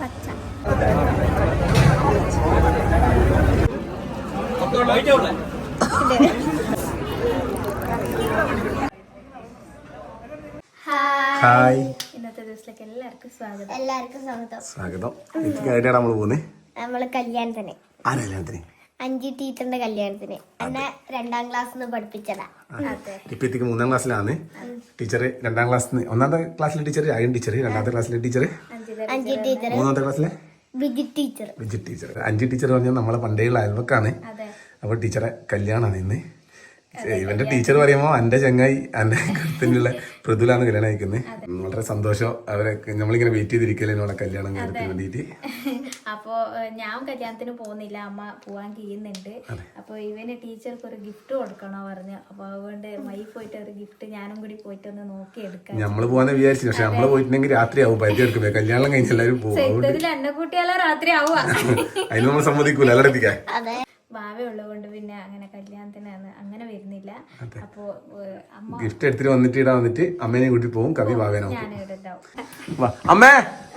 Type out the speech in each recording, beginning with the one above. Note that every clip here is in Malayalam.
പച്ച. ഹായ്. ഇന്നത്തെ ദിവസത്തിലേക്ക് എല്ലാവർക്കും സ്വാഗതം. എല്ലാവർക്കും സ്വാഗതം. സ്വാഗതം. ഇതിനായിട്ടാണ് നമ്മൾ പോകുന്നത് നമ്മൾ കല്യാണത്തിന്. കല്യാണത്തിന്? അഞ്ച് ടീച്ചറിന്റെ കല്യാണത്തിന്. എന്നെ രണ്ടാം ക്ലാസ് നിന്ന് പഠിപ്പിച്ചതാ. ഇപ്പൊ മൂന്നാം ക്ലാസ്സിലാണ് ടീച്ചർ രണ്ടാം ക്ലാസ് ഒന്നാമത്തെ ക്ലാസ്സിലെ ടീച്ചർ അയൺ ടീച്ചർ രണ്ടാമത്തെ ക്ലാസ്സിലെ ടീച്ചർ അഞ്ച് ടീച്ചർ മൂന്നാമത്തെ ക്ലാസ്സിലെ? Vijith teacher. Visit teacher. Anju teacher പറഞ്ഞാൽ നമ്മളെ പണ്ടേയുള്ള അയൽവക്കാണ്. അതെ. അപ്പോൾ ടീച്ചറെ കല്യാണമാണ് ഇന്ന്. ഇവന്റെ ടീച്ചർ പറയുമ്പോൾ എന്റെ ചങ്ങായി എന്റെ കൃത്യമുള്ള പൃഥുലാണ് കല്യാണം അയക്കുന്നത് വളരെ സന്തോഷം. അവരെ നമ്മളിങ്ങനെ വെയിറ്റ് ചെയ്തിരിക്കല്ലേ നമ്മളെ കല്യാണം കാര്യത്തിന് വേണ്ടിയിട്ട് അപ്പോ ഞാൻ കല്യാണത്തിന് പോകുന്നില്ല. അമ്മ പോവാൻ കഴിയുന്നുണ്ട് അപ്പൊ ഇവന് ടീച്ചർക്ക് ഒരു ഗിഫ്റ്റ് കൊടുക്കണോ പറഞ്ഞു. അപ്പൊ അതുകൊണ്ട് മൈ പോയിട്ട് ഒരു ഗിഫ്റ്റ് ഞാനും കൂടി പോയിട്ട് ഒന്ന് നോക്കി എടുക്കാം. നമ്മൾ പോവാന്ന് വിചാരിച്ചു. പക്ഷെ നമ്മൾ പോയിട്ടുണ്ടെങ്കിൽ രാത്രി ആവും. പരിധി എടുക്കുന്നത് കല്യാണം കഴിഞ്ഞ് എല്ലാവരും പോകും. കൂട്ടിയാലോ രാത്രി ആവുക. അതിന് നമ്മൾ സമ്മതിക്കൂല. എല്ലാം ഉള്ളതുകൊണ്ട് പിന്നെ അങ്ങനെ കല്യാണത്തിനാണ് അങ്ങനെ വരുന്നില്ല. അപ്പോ അമ്മ ഗിഫ്റ്റ് എടുത്തിട്ട് വന്നിട്ട് ഇടാൻ വന്നിട്ട് അമ്മേനെ കൂട്ടി പോകും കവി ഭാവേനോ അമ്മേ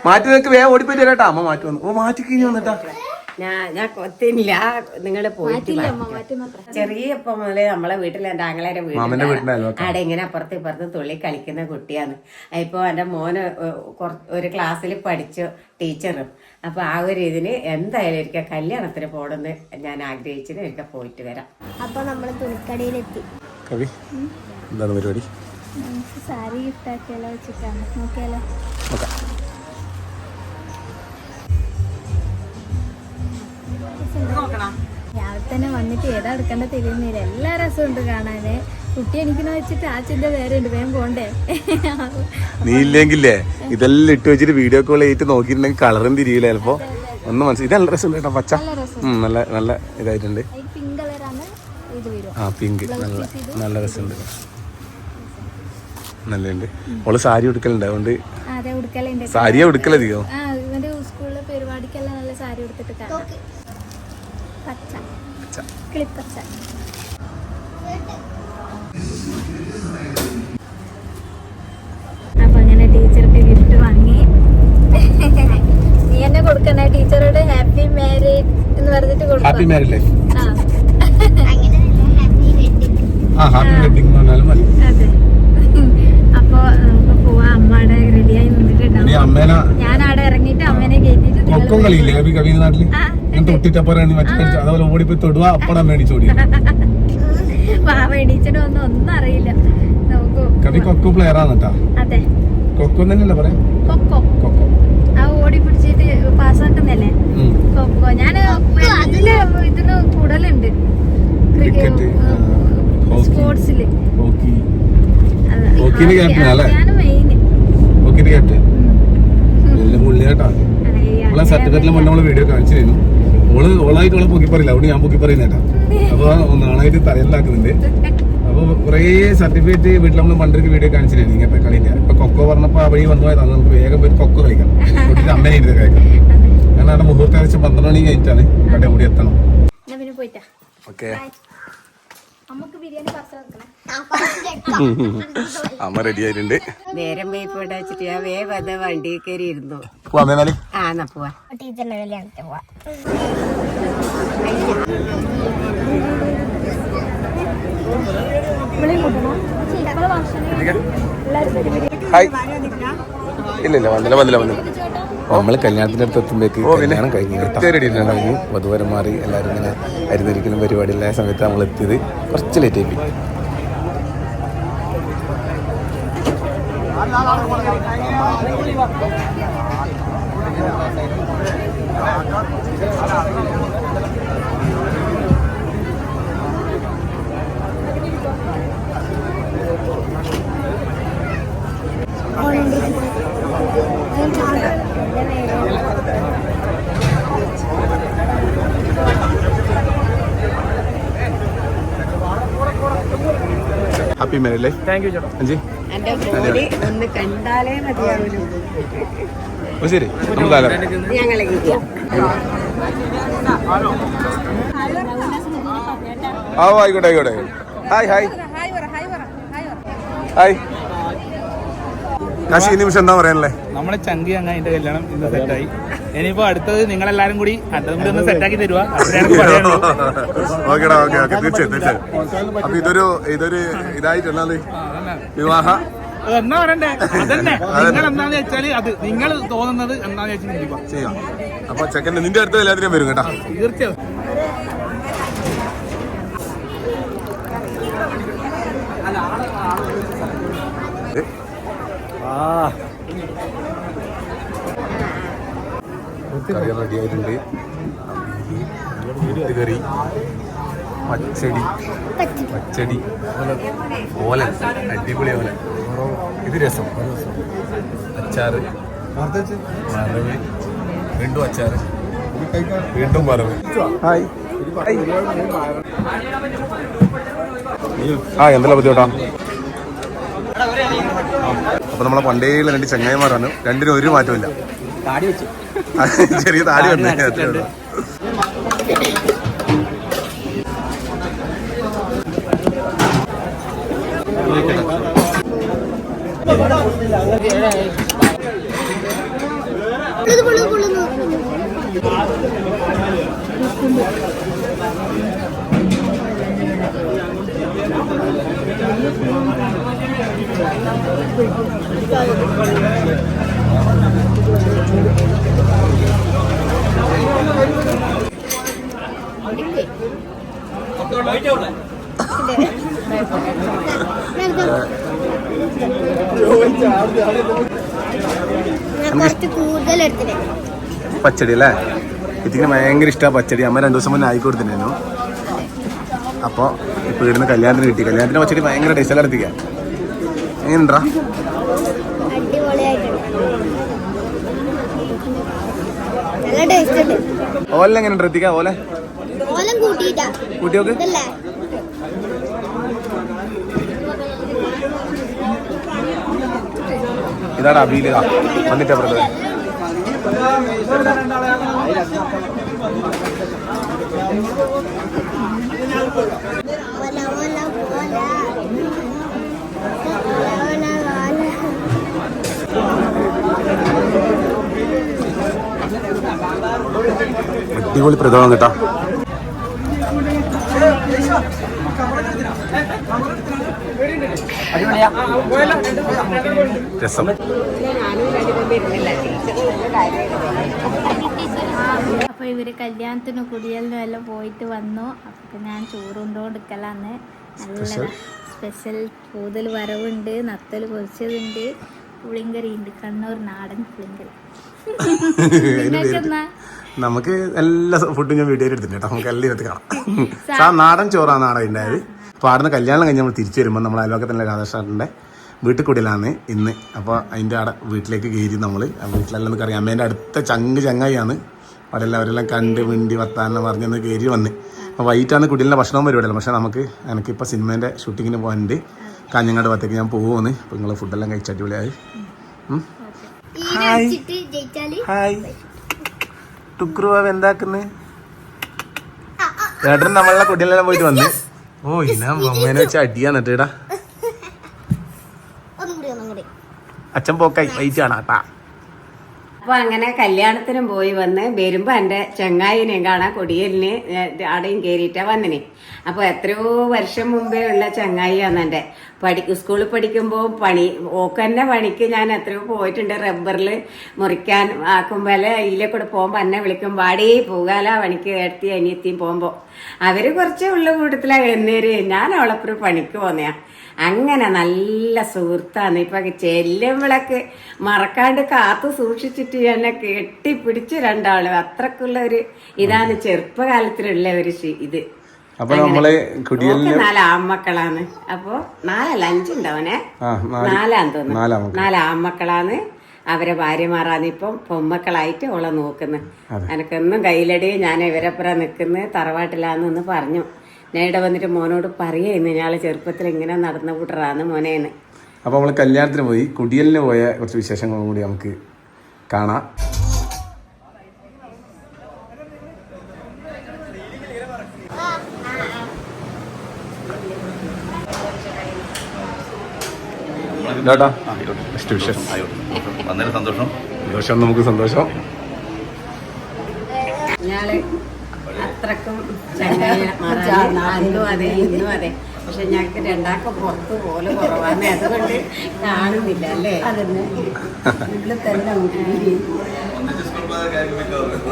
മാറ്റി നിൽക്ക് വേഗം ഓടിപ്പോയിട്ട് വരാട്ടാ അമ്മ മാറ്റി വന്നു. ഓ മാറ്റി കഴിഞ്ഞ് വന്നിട്ടാ. ഞാൻ ഞാൻ കൊത്തില്ല. നിങ്ങൾ പോയിട്ട് ചെറിയ അമ്മ മാറ്റി മാത്രം ചെറിയപ്പം മുതലേ നമ്മളെ വീട്ടിൽ എന്റെ ആങ്ങളേരെ വീട്ടിൽ. അവിടെ ഇങ്ങനെ അപ്പുറത്ത് ഇപ്പുറത്ത് തുള്ളി കളിക്കുന്ന കുട്ടിയാണ്. ഇപ്പൊ എന്റെ മോന് ഒരു ക്ലാസ്സിൽ പഠിച്ചു ടീച്ചറും. അപ്പൊ ആ ഒരു ഇതിന് എന്തായാലും ഒരിക്കൽ കല്യാണത്തിന് പോകണമെന്ന് ഞാൻ ആഗ്രഹിച്ചത് ഒരിക്കൽ പോയിട്ട് വരാം. അപ്പൊ നമ്മൾ തുണിക്കടയിലെത്തി. കവി എന്താണ് പരിപാടി? നമുക്ക് സാരി ഗിഫ്റ്റ് ആക്കിയാലോ വെച്ചിട്ടാണ്. നോക്കിയാലോ? രാവിലെ തന്നെ വന്നിട്ട് ഏതാ എടുക്കേണ്ട തിരിയുന്നില്ല എല്ലാ രസവും ഉണ്ട് കാണാന്. കുട്ടി എനിക്ക് വെച്ചിട്ട് ആ ചിന്ത വേറെ ഉണ്ട് വേഗം പോണ്ടേ. നീ ഇല്ലെങ്കിലേ ഇതെല്ലാം ഇട്ട് വെച്ചിട്ട് വീഡിയോ കോൾ ചെയ്തിട്ട് നോക്കിയിട്ടുണ്ടെങ്കിൽ കളറും തിരിയില്ല ചിലപ്പോ. ഒന്ന് മനസ്സിലായി ഇത് നല്ല രസമുണ്ട് കേട്ടോ പച്ച. ഉം, നല്ല നല്ല ഇതായിട്ടുണ്ട്. പിങ്ക് കളറാണ് ഇത് ആ പിങ്ക് നല്ല നല്ല രസമുണ്ട്. നല്ലുണ്ട് ഓൾ സാരി ഉടുക്കലുണ്ട് അതുകൊണ്ട് സാരിയാ ഉടുക്കലധികം ആ ഇവന്റെ സ്കൂളിലെ പരിപാടിക്കെല്ലാം നല്ല സാരി ഉടുത്തിട്ട് കാണാം. പച്ച. പച്ച. കിളിപ്പച്ച. അപ്പൊ അങ്ങനെ ടീച്ചർക്ക് ഗിഫ്റ്റ് വാങ്ങി. നീ എന്നെ കൊടുക്കണേ ടീച്ചറോട് ഹാപ്പി മാരേജ് എന്ന് പറഞ്ഞിട്ട് ഹാപ്പി മാരേജ് ലൈഫ് ആ. ഹാപ്പി വെഡിങ് പറഞ്ഞാലും മതി. അപ്പൊ നമുക്ക് പോവാ. അമ്മയുടെ റെഡിയായി നിന്നിട്ടുണ്ടാവും അവിടെ ഇറങ്ങിയിട്ട് അമ്മേനെ കയറ്റിട്ട് കളിയില്ലേ? കവി നാട്ടിൽ? ഞാൻ തൊട്ടിട്ടപ്പുറം മറ്റേ അതുപോലെ ഓടിപ്പോയി തൊടുക അപ്പടാൻ മേടിച്ചു ഓടി ഒന്നും ഒന്നും അറിയില്ല. നമുക്ക് കവി കൊക്കോ പ്ലെയർ ആണ് കേട്ടാ. അതെ. കൊക്കോ തന്നെയല്ലേ പറയാ? കൊക്കോ. കൊക്കോ. ആ ഓടി പിടിച്ചിട്ട്. കൊക്കോ. ഞാൻ ഇതിന് കൂടലുണ്ട് ക്രിക്കറ്റ്, ആ, ഹോക്കി. സ്പോർട്സിൽ. ഹോക്കി. ഹോക്കിന്റെ ക്യാപ്റ്റൻ അല്ലേ? മെയിൻ ഹോക്കിന്റെ ക്യാപ്റ്റൻ എല്ലാം പുള്ളി കേട്ടാ നമ്മളെ സർട്ടിഫിക്കറ്റിൽ മുന്നേ നമ്മൾ വീഡിയോ കാണിച്ചിരുന്നു. ഓൾ ഓളായിട്ട് ഓളെ പൊക്കി പറയില്ല. അവിടെ ഞാൻ പൊക്കി പറയുന്നേട്ടാ അപ്പൊ നാളായിട്ട് തലയിലാക്കുന്നുണ്ട്. അപ്പൊ കുറേ സർട്ടിഫിക്കറ്റ് വീട്ടിൽ നമ്മൾ പണ്ടൊരു വീഡിയോ കാണിച്ചിരുന്നു ഇങ്ങനത്തെ കളിയില്ല. ഇപ്പൊ കൊക്കോ പറഞ്ഞപ്പോ അവിടെ വന്നു പോയത് നമുക്ക് വേഗം പോയി കൊക്കോ കളിക്കാം. കുട്ടിയുടെ അമ്മേനെ ഇരുന്ന് കഴിക്കാം കാരണം അവിടെ മുഹൂർത്തം പന്ത്രണ്ട് മണി കഴിഞ്ഞിട്ടാണ് ഇവിടെ കൂടി എത്തണം. ഓക്കെ. അമ്മ റെഡി ആയിട്ടുണ്ട്. നേരം വേപ്പിടെ വെച്ചിട്ട് ഞാൻ വേഗം അത് വണ്ടി കയറി ഇരുന്നു ആ എന്നാ പോവാ. ടീച്ചറിന്റെ കല്യാണത്തിന് പോവാ. ഹായ് ഇല്ല ഇല്ല വന്നില്ല വന്നില്ല വന്നില്ല. നമ്മൾ കല്യാണത്തിന്റെ അടുത്ത് എത്തുമ്പോഴേക്ക് കല്യാണം കഴിഞ്ഞു വധുവരം മാറി എല്ലാവരും ഇങ്ങനെ അരുന്നിരിക്കലും പരിപാടിയിലായ സമയത്ത് നമ്മൾ എത്തിയത് കുറച്ച് ലേറ്റ് ആയി പോയി. Happy marriage life thank you ചേട്ടാ. അഞ്ചി. ഒന്ന് കണ്ടാലേ ശരി. നമുക്ക് ആകാം ഞങ്ങളെ കിട്ടിയാ. ആ ആയിക്കോട്ടെ ആയിക്കോട്ടെ. ഹായ് ഹായ് ഹായ് കാശി ഈ നിമിഷം എന്താ പറയാനല്ലേ നമ്മളെ ചങ്കി അങ്ങ അതിന്റെ കല്യാണം ഇന്ന് സെറ്റായി ഇനിയിപ്പോ അടുത്തത് നിങ്ങളെല്ലാരും കൂടി അടുത്തതും കൂടി ഒന്ന് സെറ്റാക്കി തരുവാ. ഓക്കേടാ ഓക്കെ ഓക്കെ. തീർച്ചയായും തീർച്ചയായും. അപ്പൊ ഇതൊരു ഇതൊരു ഇതായിട്ടല്ലേ വിവാഹ. എന്നാ പറയണ്ടേ? അതന്നെ. നിങ്ങൾ എന്താന്ന് വെച്ചാൽ അത് നിങ്ങൾ തോന്നുന്നത് എന്താന്ന് വെച്ചാൽ ചെയ്യാം. അപ്പൊ ചെക്കന്റെ നിന്റെ അടുത്ത് എല്ലാത്തിനും വരും കേട്ടാ. തീർച്ചയായും. കറി റെഡി ആയിട്ടുണ്ട് കറി പച്ചടി പച്ചടി ഓലൻ അടിപൊളി ഓലൻ. ഇത് രസം. അച്ചാറ് വറവ് വീണ്ടും അച്ചാറ് വീണ്ടും വറവ്. ഹായ്. ആ എന്തെല്ലാം ബുദ്ധിമുട്ടാ അപ്പൊ നമ്മളെ പണ്ടേയുള്ള രണ്ട് ചങ്ങായിമാരാണ്. രണ്ടിനും ഒരു മാറ്റമില്ല. ചെറിയ താടി വന്നേ. അത്രേ ഉള്ളൂ. ഇത് പുള്ളു പുള്ളുന്നു ഞാൻ കുറച്ച് കൂടുതൽ എടുത്തിട്ട് പച്ചടി അല്ലേ? ഇതിന് ഭയങ്കര ഇഷ്ടമാണ് പച്ചടി. അമ്മ രണ്ടു ദിവസം മുന്നേ ആയി കൊടുത്തിട്ടുണ്ടായിരുന്നു അപ്പോൾ ഇപ്പോൾ ഇവിടുന്ന് കല്യാണത്തിന് കിട്ടി. കല്യാണത്തിന് പച്ചടി ഭയങ്കര ടേസ്റ്റ് എടുത്തിക്കാം എങ്ങനെയുണ്ടാ? ഓല എങ്ങനെ എത്തിക്കാം ഓല? ഓലം കൂട്ടിയിട്ടാ. കൂട്ടി ഇതല്ലേ? ഇതാണ് അബീൽ. വന്നിട്ട് പറഞ്ഞത് അടിപൊളി പ്രതിഭ കേട്ടാ. രസം. അപ്പോൾ ഇവർ കല്യാണത്തിന് കുടിയലിനും എല്ലാം പോയിട്ട് വന്നു. അപ്പോൾ ഞാൻ ചോറുണ്ടോണ്ടിക്കലാന്ന് നല്ല സ്പെഷ്യൽ കൂതൽ വരവുണ്ട് നത്തൽ പൊരിച്ചതുണ്ട് പുളിങ്കറി ഉണ്ട് കണ്ണൂർ നാടൻ പുളിങ്കറി. നമുക്ക് എല്ലാ ഫുഡും ഞാൻ വീട്ടിൽ എടുത്തിട്ടുണ്ട് കേട്ടോ. നമുക്ക് എല്ലാം എടുത്ത് കാണാം. സാ നാടൻ ചോറാണ് നാടൻ ഉണ്ടായത് അപ്പോൾ നിന്ന് കല്യാണം കഴിഞ്ഞ് നമ്മൾ തിരിച്ചു വരുമ്പോൾ നമ്മൾ അയൽവക്കത്തിലെ രാധാകൃഷ്ണന്റെ വീട്ടിൽ കൂടിയിലാണ് ഇന്ന്. അപ്പോൾ അതിന്റെ അവിടെ വീട്ടിലേക്ക് കയറി നമ്മൾ ആ വീട്ടിലെല്ലാം അറിയാം. അമ്മേന്റെ അടുത്ത ചങ്ക് ചങ്ങായിയാണ്. അവിടെ എല്ലാവരെല്ലാം കണ്ട് മിണ്ടി വർത്താനം പറഞ്ഞൊന്ന് കയറി വന്ന്. അപ്പോൾ വൈകിട്ടാണ് കുടിലിന്റെ ഭക്ഷണവും പരിപാടിയല്ല. പക്ഷേ നമുക്ക് എനിക്കിപ്പോൾ സിനിമേന്റെ ഷൂട്ടിങ്ങിന് പോകാനുണ്ട്. കാഞ്ഞങ്ങാട് ഭാഗത്തേക്ക് ഞാൻ പോകുമെന്ന് അപ്പോൾ നിങ്ങൾ ഫുഡെല്ലാം കഴിച്ച് അടിപൊളിയായി. ഹായ്. ഹായ് ടുക്രുവാവ് എന്താക്കുന്നേ? ചേട്ടൻ നമ്മളെ കുട്ടികളെല്ലാം പോയിട്ട് വന്ന്. ഓ ഇന അമ്മേനെ വെച്ച് അടിയാന്നിട്ട് ഇടാ ഒന്നും കൂടി ഒന്നും കൂടി അച്ഛൻ പോക്കായി വൈറ്റ് കാണാ ട്ടാ. അപ്പൊ അങ്ങനെ കല്യാണത്തിനും പോയി വന്ന് വരുമ്പോ എന്റെ ചെങ്ങായിനെയും കാണാൻ കൊടിയലിന് അടയും കയറിയിട്ടാ വന്നിന്. അപ്പൊ എത്രയോ വർഷം മുമ്പേ ഉള്ള ചെങ്ങായിയാണ് എന്റെ. പഠി സ്കൂളിൽ പഠിക്കുമ്പോൾ പണി ഓക്കന്നെ പണിക്ക് ഞാൻ എത്രയോ പോയിട്ടുണ്ട്. റബ്ബറിൽ മുറിക്കാൻ ആക്കുമ്പോൾ അതിലെ കൂടെ പോകുമ്പോൾ എന്നെ വിളിക്കും വാടി പോകാല പണിക്ക് എടുത്തി അനിയത്തിയും പോകുമ്പോൾ അവർ കുറച്ച് ഉള്ള കൂട്ടത്തിലാണ് എന്നേര് ഞാൻ അവളെപ്പുറം പണിക്ക് പോന്നെയാ. അങ്ങനെ നല്ല സുഹൃത്താണ് ഇപ്പൊ ചെല്ലുമ്പോഴൊക്കെ മറക്കാണ്ട് കാത്തു സൂക്ഷിച്ചിട്ട് എന്നെ കെട്ടിപ്പിടിച്ച് രണ്ടാളും. അത്രക്കുള്ള ഒരു ഇതാണ് ചെറുപ്പകാലത്തിലുള്ള ഒരു ഇത്. അപ്പൊ നമ്മൾ നാല് ആൺമക്കളാണ് അപ്പൊ നാലല്ല അഞ്ചുണ്ടാവനെ നാലാന്ന് തോന്നുന്നു. നാലാമക്കളാണ്. നാല് ആൺമക്കളാണ് അവരെ ഭാര്യമാറാണ് ഇപ്പം പൊമ്മക്കളായിട്ട് ഓളെ നോക്കുന്നത് എനക്കൊന്നും കയ്യിലടി ഞാൻ ഇവരെപ്പുറം നിൽക്കുന്നത് തറവാട്ടിലാന്ന് പറഞ്ഞു. ഞാൻ ഇവിടെ വന്നിട്ട് മോനോട് പറയുന്നു ഞാളെ ചെറുപ്പത്തിൽ ഇങ്ങനെ നടന്ന കൂട്ടറാന്ന് മോനേന്ന്. അപ്പൊ നമ്മൾ കല്യാണത്തിന് പോയി കുടിയലിന് പോയ കുറച്ച് വിശേഷങ്ങളും കൂടി നമുക്ക് കാണാം. വിഷസ് സന്തോഷം. സന്തോഷം നമുക്ക് സന്തോഷം. അത്രക്കും അന്നും അതെ ഇന്നും അതെ. പക്ഷെ ഞങ്ങൾക്ക് രണ്ടാൾക്കും പുറത്ത് പോലെ കുറവാണ് അതുകൊണ്ട് കാണുന്നില്ല അല്ലേ? അതന്നെ. ഉള്ളിൽ തന്നെ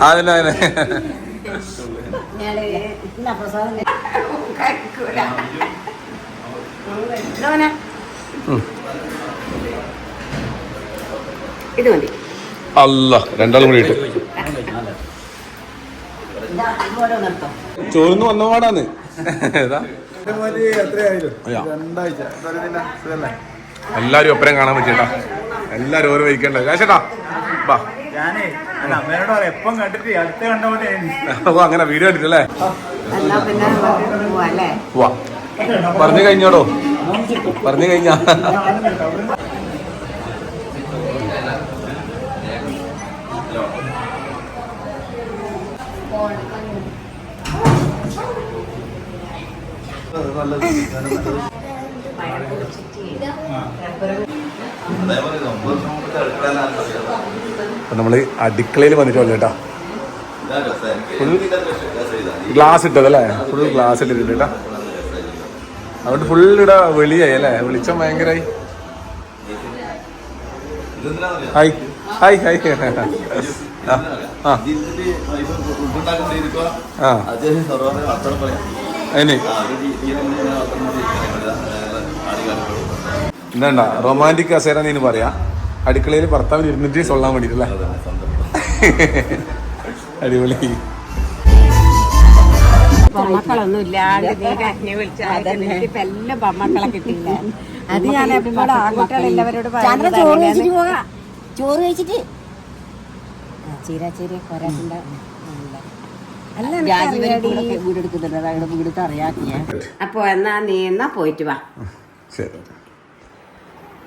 അതിനെ അതിനെ എന്നാ പ്രസാദം കഴിക്കൂല. ഇത് മതി. അല്ല രണ്ടാളും കൂടി ഇട്ട്. ചോറിന്ന് വന്നപാടാന്ന് പാടാന്ന്. എല്ലാരും ഒപ്പരം കാണാൻ പറ്റിയാ എല്ലാരും ഓരോ വഹിക്കണ്ട കാശേട്ടാ വാ. ഞാനേ അല്ല എപ്പം കണ്ടിട്ട് അടുത്ത കണ്ട പോലെ അങ്ങനെ വീഡിയോ കണ്ടിട്ടല്ലേ? പറഞ്ഞു കഴിഞ്ഞോടോ? പറഞ്ഞു കഴിഞ്ഞാ. നമ്മൾ അടുക്കളയിൽ വന്നിട്ടുള്ളൂ കേട്ടാ. ഗ്ലാസ് ഇട്ടതല്ലേ? ഫുൾ ഗ്ലാസ് ഇട്ടിട്ടുണ്ട് കേട്ടാ. അതുകൊണ്ട് ഫുൾ ഇവിടെ വെളിയായി അല്ലേ? വെളിച്ചം ഭയങ്കരമായി ഹായ്. Hi hi. ആ ആ. എന്താ റൊമാന്റിക് കസേര നീ പറയാ. അടുക്കളയിൽ ഭർത്താവിന് ഇരുന്നിട്ട് സൊല്ലാൻ വേണ്ടിട്ടല്ലേ? അടിപൊളി. മക്കളൊന്നും ഇല്ലാണ്ട് നീ കരഞ്ഞ് വിളിച്ചാൽ ഇപ്പൊ എല്ലാം മക്കളെ കിട്ടില്ല അത് ഞാൻ എപ്പോഴും ആൺകുട്ടികളെല്ലാവരോട് ചന്ദ്ര ചോറ് കഴിച്ചിട്ട് പോകാം. ചോറ് കഴിച്ചിട്ട്? കൊരാക്കുണ്ട അപ്പൊ എന്നാ നീ എന്നാ പോയിട്ട് വാ. ശരി.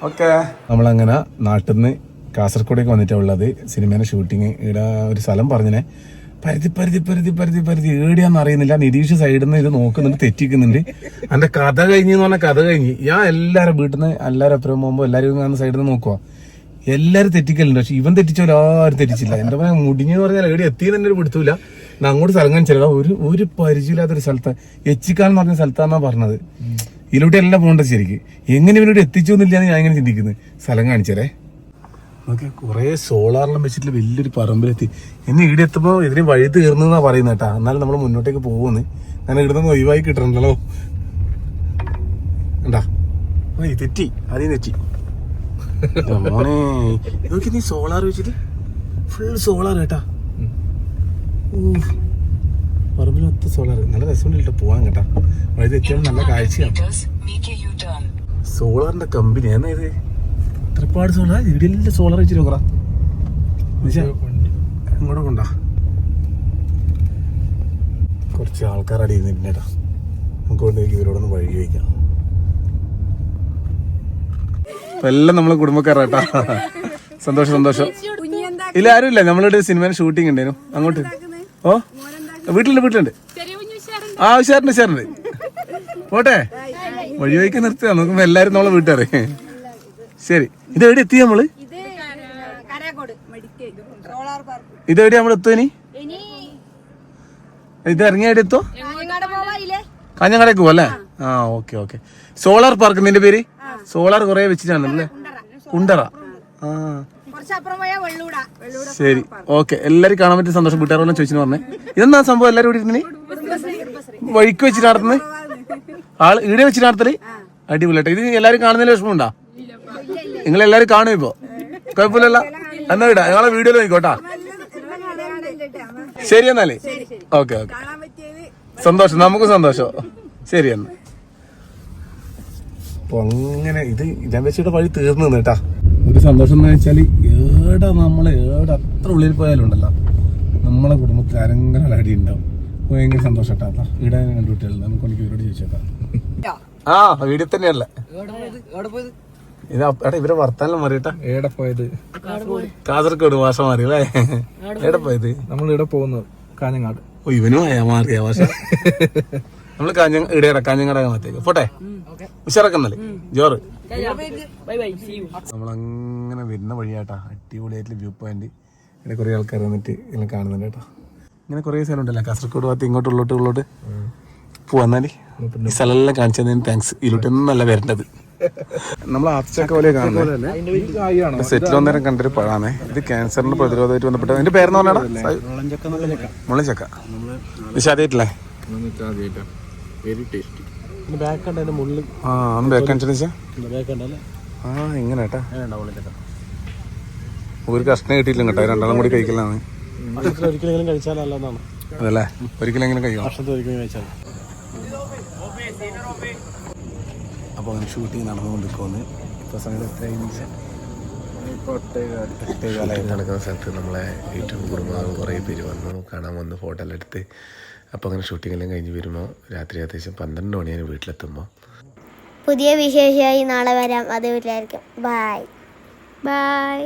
ഓക്കെ. നമ്മളങ്ങനെ നാട്ടിൽ നിന്ന് കാസർഗോഡേക്ക് വന്നിട്ടുള്ളത് ഉള്ളത്. സിനിമേന്റെ ഷൂട്ടിങ് ഇവിടെ ഒരു സ്ഥലം പറഞ്ഞിനെ. പരിധി പരിധി പരിധി പരിധി പരിധി. ഏടിയാന്ന് അറിയുന്നില്ല. നിതീഷ് സൈഡിൽ നിന്ന് ഇത് നോക്കുന്നുണ്ട് തെറ്റിക്കുന്നുണ്ട്. എന്റെ കഥ കഴിഞ്ഞ് എന്ന് പറഞ്ഞാൽ കഥ കഴിഞ്ഞ്. ഞാൻ എല്ലാവരും വീട്ടിൽ നിന്ന് എല്ലാവരും അപ്പുറം പോകുമ്പോൾ എല്ലാവരും കാണുന്ന സൈഡിൽ നിന്ന് നോക്കുക എല്ലാവരും തെറ്റിക്കലുണ്ട്. പക്ഷെ ഇവൻ തെറ്റിച്ചോ ആരും തെറ്റിച്ചില്ല. എന്റെ മുടിഞ്ഞെന്ന് പറഞ്ഞാൽ എവിടെ എത്തിയെന്ന് തന്നെ ഒരു പിടുത്തൂല അങ്ങോട്ട് സ്ഥലം കാണിച്ചില്ല ഒരു ഒരു പരിചയമില്ലാത്തൊരു സ്ഥലത്ത്. എച്ചിക്കാൻ എന്ന് പറഞ്ഞ സ്ഥലത്താന്നാ പറഞ്ഞത്. ഇതിലൂടെ എല്ലാം പോകേണ്ടത് ശരിക്ക്. എങ്ങനെ ഇവരോട് എത്തിച്ചു എന്നില്ലാന്ന് ഞാൻ ഇങ്ങനെ ചിന്തിക്കുന്നത് സ്ഥലം കാണിച്ചേ ഓക്കെ കുറേ സോളാറെല്ലാം വെച്ചിട്ട് വലിയൊരു പറമ്പിലെത്തി. ഇനി ഇവിടെ എത്തുമ്പോൾ ഇതിന് വഴി തീർന്നെന്നാ പറയുന്നത് കേട്ടാ. എന്നാലും നമ്മൾ മുന്നോട്ടേക്ക് പോകുന്നു ഞാൻ ഇവിടുന്ന് ഒഴിവായി കിട്ടണല്ലോ എന്താ തെറ്റി. അതേ തെറ്റി. നോക്കി നീ സോളാർ വെച്ചിട്ട് ഫുൾ സോളാർ കേട്ടാ. പറമ്പിൽ സോളാർ നല്ല രസമുണ്ട് പോവാൻ കേട്ടാ. വഴുതി എത്തിയാലും നല്ല കാഴ്ചയാണ് സോളാറിന്റെ കമ്പനി എന്നാ ഇത്? ഇത്രപ്പാട് സോളാർ ഇടിയെല്ലാം സോളാർ വെച്ചിട്ട് നോക്കറ ഇങ്ങോട്ട് കൊണ്ടാ. കുറച്ച് ആൾക്കാർ അടി ഇരുന്നിട്ടുണ്ടേട്ടാ നമുക്ക് കൊണ്ടേക്ക് ഇവരോടൊന്ന് വഴി ചോദിക്കാം അപ്പൊ എല്ലാം നമ്മളെ കുടുംബക്കാരാട്ടാ. സന്തോഷം സന്തോഷം. ഇല്ല ആരും ഇല്ല നമ്മളിവിടെ സിനിമയുടെ ഷൂട്ടിംഗ് ഉണ്ടായിരുന്നു. അങ്ങോട്ട്. ഓ? വീട്ടിലുണ്ട് വീട്ടിലുണ്ട്. ആ ഉഷാറുണ്ട് ഉഷാറുണ്ട് പോട്ടെ. വഴി വഴിക്കാൻ നിർത്തുക. നോക്കുമ്പോ എല്ലാരും നമ്മളെ വീട്ടുകാരെ. ശരി. ഇത് എവിടെ എത്തി നമ്മൾ? ഇത് എവിടെ നമ്മൾ എത്തുക ഇനി? ഇത് ഇറങ്ങിയായിട്ട് എത്തോ? കാഞ്ഞങ്ങാടേക്ക് പോവല്ലേ ആ. Okay okay. സോളാർ പാർക്ക് നിന്റെ പേര്? സോളാർ കുറെ വെച്ചിട്ടാണ് അല്ലേ? കുണ്ടറ. ആ. ശരി. ഓക്കെ. എല്ലാരും കാണാൻ പറ്റിയ സന്തോഷം. വീട്ടുകാരെല്ലാം ചോദിച്ചു പറഞ്ഞേ. ഇതെന്താ സംഭവം? എല്ലാരും കൂടി ഇരുന്നിനി? വഴിക്ക് വെച്ചിട്ട് നടത്തുന്നത് ആൾ ഇവിടെ വെച്ചിട്ട് നടത്തൽ? അടിപൊളിയായിട്ട് ഇത് എല്ലാരും കാണുന്നതിൽ വിഷമമുണ്ടോ? നിങ്ങൾ എല്ലാരും കാണും ഇപ്പോ? കുഴപ്പമില്ലല്ല? എന്നാ വിടാ. ഞങ്ങളെ വീഡിയോയിൽ നോക്കോട്ടാ ശരി എന്നാലേ. Okay okay. സന്തോഷം. നമുക്ക് സന്തോഷം. ശരി എന്നാ. അപ്പൊ അങ്ങനെ ഇത് ഞാൻ വെച്ചിട്ട് വഴി തീർന്നു കേട്ടാ ഒരു സന്തോഷം എന്ന് വെച്ചാൽ ഏടാ നമ്മൾ ഏടാ അത്ര ഉള്ളിൽ പോയാലും ഉണ്ടല്ലോ നമ്മളെ കുടുംബത്തിൽ ആരെങ്കിലും അടി ഉണ്ടാവും. ഭയങ്കര സന്തോഷം കേട്ടാ ഇവിടെ കുട്ടികളുണ്ട്. നമുക്ക് എനിക്ക് ഇവരോട് ചോദിച്ചേക്കാം. ആ വീട്ടിൽ തന്നെയല്ലേ? ഇത് എടാ ഇവരെ വർത്താനം മാറിയിട്ടാ. എവിടെ പോയത്? കാസർഗോഡ് ഭാഷ മാറി അല്ലേ? എവിടെ പോയത്? നമ്മൾ ഇവിടെ പോകുന്നത് കാഞ്ഞങ്ങാട്. ഓ ഇവനും ആയാ മാറിയ ഭാഷ. നമ്മൾ കാഞ്ഞ ഇടയുടെ കാഞ്ഞങ്ങാട് ഭാഗത്തേക്ക്. പോട്ടെ? ഉഷാറക്കുന്നല്ലേ? ജോറ്. നമ്മളങ്ങനെ വരുന്ന വഴിയാട്ടാ. അടിപൊളിയായിട്ടുള്ള വ്യൂ പോയിന്റ് ഇവിടെ കുറെ ആൾക്കാർ വന്നിട്ട് എല്ലാം കാണുന്നുണ്ട് കേട്ടോ. ഇങ്ങനെ കുറെ സ്ഥലം ഉണ്ടല്ലോ കാസർഗോഡ് ഭാഗത്ത് ഇങ്ങോട്ട് ഉള്ളോട്ട് ഉള്ളോട്ട്. പോവാന്നാൽ ഈ സ്ഥലമെല്ലാം കാണിച്ചതിന് താങ്ക്സ് ഇതിലോട്ടൊന്നും നല്ല വരേണ്ടത്. നമ്മൾ ആർച്ചൊക്കെ പോലെ കാണുന്നത് സെറ്റിൽ വന്നേരം കണ്ടൊരു പഴാണ് ഇത് ക്യാൻസറിന്റെ പ്രതിരോധമായിട്ട് ബന്ധപ്പെട്ട എന്റെ പേരെന്ന് പറഞ്ഞാടാ? മുള്ളിച്ചക്ക ടേസ്റ്റി ബാക്ക് ഉണ്ട് അതിന്റെ മുള്ളിൽ ആ ഒന്ന് ബേക്കനുസരിച്ചാ ബാക്ക് ഉണ്ടല്ലേ ആ ഇങ്ങനെ കേട്ടാ ഒരു കഷ്ണം കിട്ടിയില്ല കേട്ടോ. രണ്ടാളും കൂടി കഴിക്കലാണ്. ഒരിക്കലെങ്കിലും അതല്ലേ? ഒരിക്കലെങ്കിലും കഴിക്കാം വർഷത്തിൽ ഒരിക്കലും കഴിച്ചാൽ. അപ്പോൾ അങ്ങനെ ഷൂട്ടിങ് നടന്നുകൊണ്ടിരിക്കുന്നു ഇപ്പോൾ സമയത്ത് നടക്കുന്ന സ്ഥലത്ത് നമ്മളെ ഏറ്റവും കുടുംബം കുറേ പേര് വന്നു. കാണാൻ വന്നു ഫോട്ടോ എല്ലാം എടുത്ത്. അപ്പോൾ അങ്ങനെ ഷൂട്ടിംഗ് എല്ലാം കഴിഞ്ഞ് വരുമ്പോൾ രാത്രി അത്യാവശ്യം പന്ത്രണ്ട് മണിയാണ് വീട്ടിലെത്തുമ്പോൾ പുതിയ വിശേഷമായി നാളെ വരാം. അത് വീട്ടിലായിരിക്കും ബായ് ബൈ